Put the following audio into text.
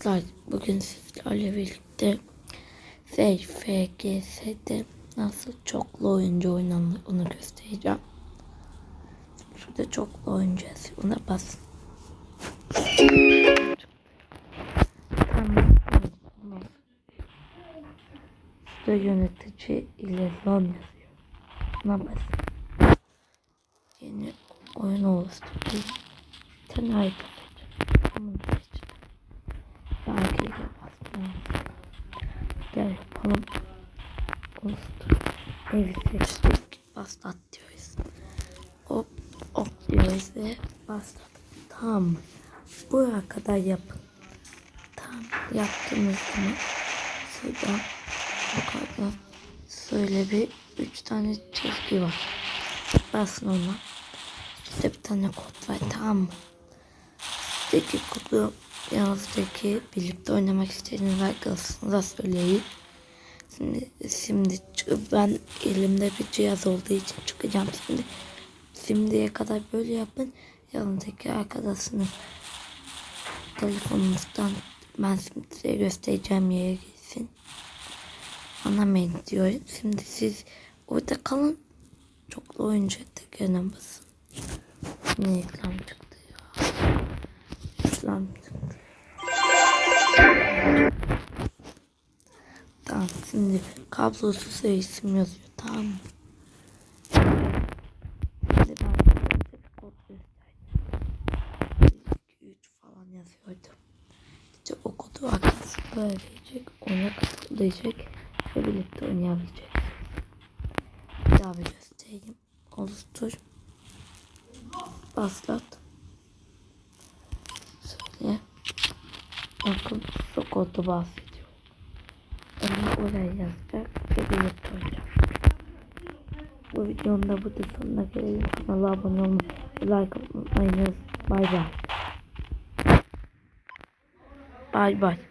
Arkadaşlar bugün sizlerle birlikte FFGS'de nasıl çoklu oyuncu oynanır onu göstereceğim. Şurada çoklu oyuncu. Ona basın. Tamam. Şurada yönetici ile LOL yazıyor. Ona basın. Yeni oyun oluşturayım. Bir tane harita seçeceğim. Gel yapalım. Olsun. Evi seçtik. Başlat diyoruz. Hop hop diyoruz ve başlat. Tamam. Buraya kadar yapın. Tamam. Yaptığımız zaman şuradan yukarıda şöyle bir üç tane çizgi var. Basın ona. İşte bir tane kod var tamam mı? Üstteki kodu yanınızdaki birlikte oynamak istediğiniz arkadaşınıza söyleyin. Şimdi, şimdi ben elimde bir cihaz olduğu için çıkacağım şimdi. Şimdiye kadar böyle yapın. Yanındaki arkadaşınız telefonunuzdan ben şimdi size göstereceğim yere gitsin. Anlamayın diyorum. Şimdi siz orada kalın. Çoklu oyuncu tekerine basın. Ne reklam çıktı ya. Reklam çıktı. Şimdi kablosuz isim yazıyor tamam mı? Şimdi ben kod göstereceğim. 1, 2, 3 falan yazıyordu. İşte o kodu arkadaşlar verecek, ona katılacak ve birlikte oynayabilecek. Bir daha bir göstereyim. Oluştur. Başlat. Söyle. Bakın şu kodu bahsediyor. Oraya yazacak ve birlikte oynayacak. Bu videonun da burada sonuna gelelim. Kanala abone olmayı, like unutmayınız. Bay bay. Bay bay.